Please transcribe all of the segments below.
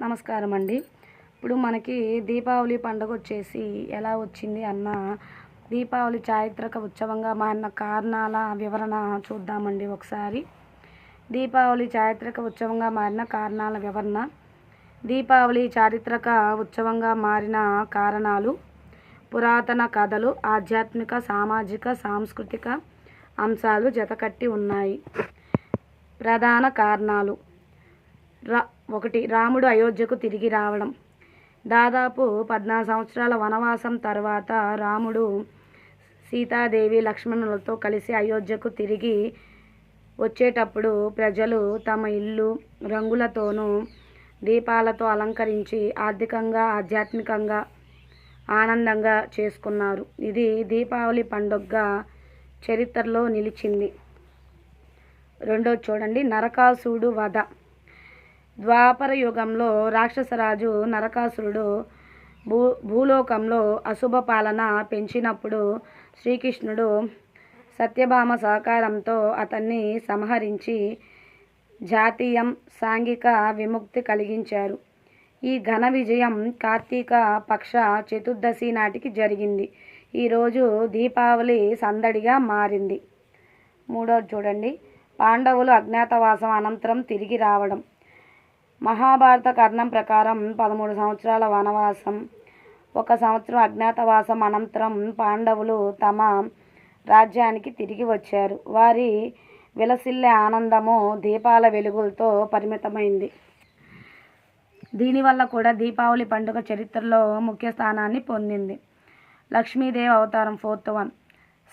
నమస్కారం అండి ఇప్పుడు మనకి దీపావళి పండుగ వచ్చేసి ఎలా వచ్చింది అన్న దీపావళి చారిత్రక ఉత్సవంగా మారిన కారణాల వివరణ చూద్దామండి ఒకసారి. దీపావళి చారిత్రక ఉత్సవంగా మారిన కారణాల వివరణ. దీపావళి చారిత్రక ఉత్సవంగా మారిన కారణాలు. పురాతన కథలు ఆధ్యాత్మిక సామాజిక సాంస్కృతిక అంశాలు జతకట్టి ఉన్నాయి. ప్రధాన కారణాలు. రా ఒకటి రాముడు అయోధ్యకు తిరిగి రావడం. దాదాపు పద్నాలుగు సంవత్సరాల వనవాసం తర్వాత రాముడు సీతాదేవి లక్ష్మణులతో కలిసి అయోధ్యకు తిరిగి వచ్చేటప్పుడు ప్రజలు తమ ఇల్లు రంగులతోనూ దీపాలతో అలంకరించి ఆర్థికంగా ఆధ్యాత్మికంగా ఆనందంగా చేసుకున్నారు. ఇది దీపావళి పండుగగా చరిత్రలో నిలిచింది. రెండోది చూడండి నరకాసుడు వధ. ద్వాపర యుగంలో రాక్షసరాజు నరకాసురుడు భూ భూలోకంలో అశుభ పాలన పెంచినప్పుడు శ్రీకృష్ణుడు సత్యభామ సహకారంతో అతన్ని సంహరించి జాతీయం సాంఘిక విముక్తి కలిగించారు. ఈ ఘన విజయం కార్తీక పక్ష చతుర్దశి నాటికి జరిగింది. ఈరోజు దీపావళి సందడిగా మారింది. మూడోది చూడండి. పాండవులు అజ్ఞాతవాసం అనంతరం తిరిగి రావడం. మహాభారత కర్ణం ప్రకారం పదమూడు సంవత్సరాల వనవాసం ఒక సంవత్సరం అజ్ఞాతవాసం అనంతరం పాండవులు తమ రాజ్యానికి తిరిగి వచ్చారు. వారి విలసిల్లే ఆనందము దీపాల వెలుగులతో పరిమితమైంది. దీనివల్ల కూడా దీపావళి పండుగ చరిత్రలో ముఖ్య స్థానాన్ని పొందింది. లక్ష్మీదేవి అవతారం ఫోర్త్ వన్.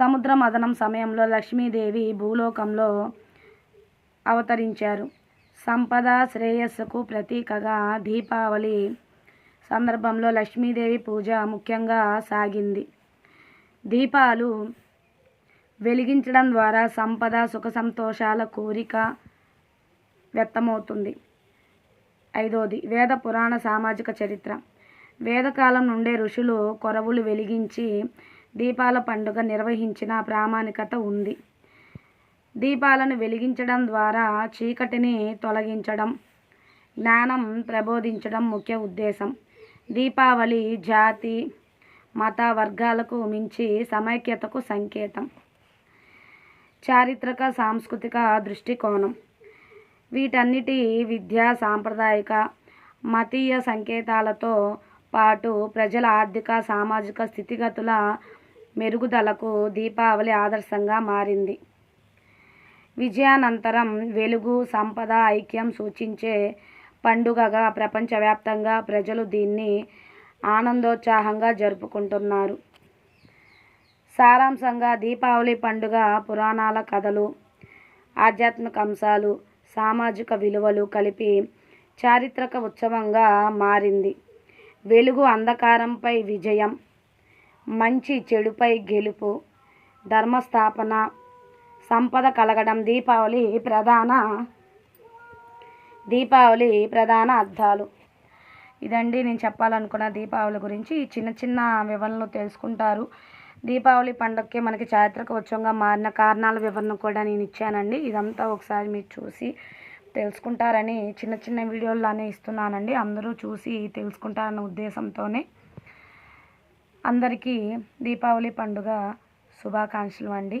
సముద్ర మదనం సమయంలో లక్ష్మీదేవి భూలోకంలో అవతరించారు. సంపద శ్రేయస్సుకు ప్రతీకగా దీపావళి సందర్భంలో లక్ష్మీదేవి పూజ ముఖ్యంగా సాగింది. దీపాలు వెలిగించడం ద్వారా సంపద సుఖ సంతోషాల కోరిక వ్యక్తమవుతుంది. ఐదోది వేద పురాణ సామాజిక చరిత్ర. వేదకాలం నుండే ఋషులు కొరవులు వెలిగించి దీపాల పండుగ నిర్వహించిన ప్రామాణికత ఉంది. దీపాలను వెలిగించడం ద్వారా చీకటిని తొలగించడం జ్ఞానం ప్రబోధించడం ముఖ్య ఉద్దేశం. దీపావళి జాతి మత వర్గాలకు మించి సమైక్యతకు సంకేతం. చారిత్రక సాంస్కృతిక దృష్టికోణం. వీటన్నిటి విద్యా సాంప్రదాయిక మతీయ సంకేతాలతో పాటు ప్రజల ఆర్థిక సామాజిక స్థితిగతుల మెరుగుదలకు దీపావళి ఆదర్శంగా మారింది. విజయానంతరం వెలుగు సంపద ఐక్యం సూచించే పండుగగా ప్రపంచవ్యాప్తంగా ప్రజలు దీన్ని ఆనందోత్సాహంగా జరుపుకుంటున్నారు. సారాంశంగా దీపావళి పండుగ పురాణాల కథలు ఆధ్యాత్మిక అంశాలు సామాజిక విలువలు కలిపి చారిత్రక ఉత్సవంగా మారింది. వెలుగు అంధకారంపై విజయం మంచి చెడుపై గెలుపు ధర్మస్థాపన సంపద కలగడం దీపావళి ప్రధాన దీపావళి ప్రధాన అర్థాలు. ఇదండి నేను చెప్పాలనుకున్న దీపావళి గురించి. చిన్న చిన్న వివరణలు తెలుసుకుంటారు. దీపావళి పండుగకి మనకి చారిత్రక ఉత్సవంగా మారిన కారణాల వివరణ కూడా నేను ఇచ్చానండి. ఇదంతా ఒకసారి మీరు చూసి తెలుసుకుంటారని చిన్న చిన్న వీడియోలానే ఇస్తున్నానండి. అందరూ చూసి తెలుసుకుంటారన్న ఉద్దేశంతోనే అందరికీ దీపావళి పండుగ శుభాకాంక్షలు అండి.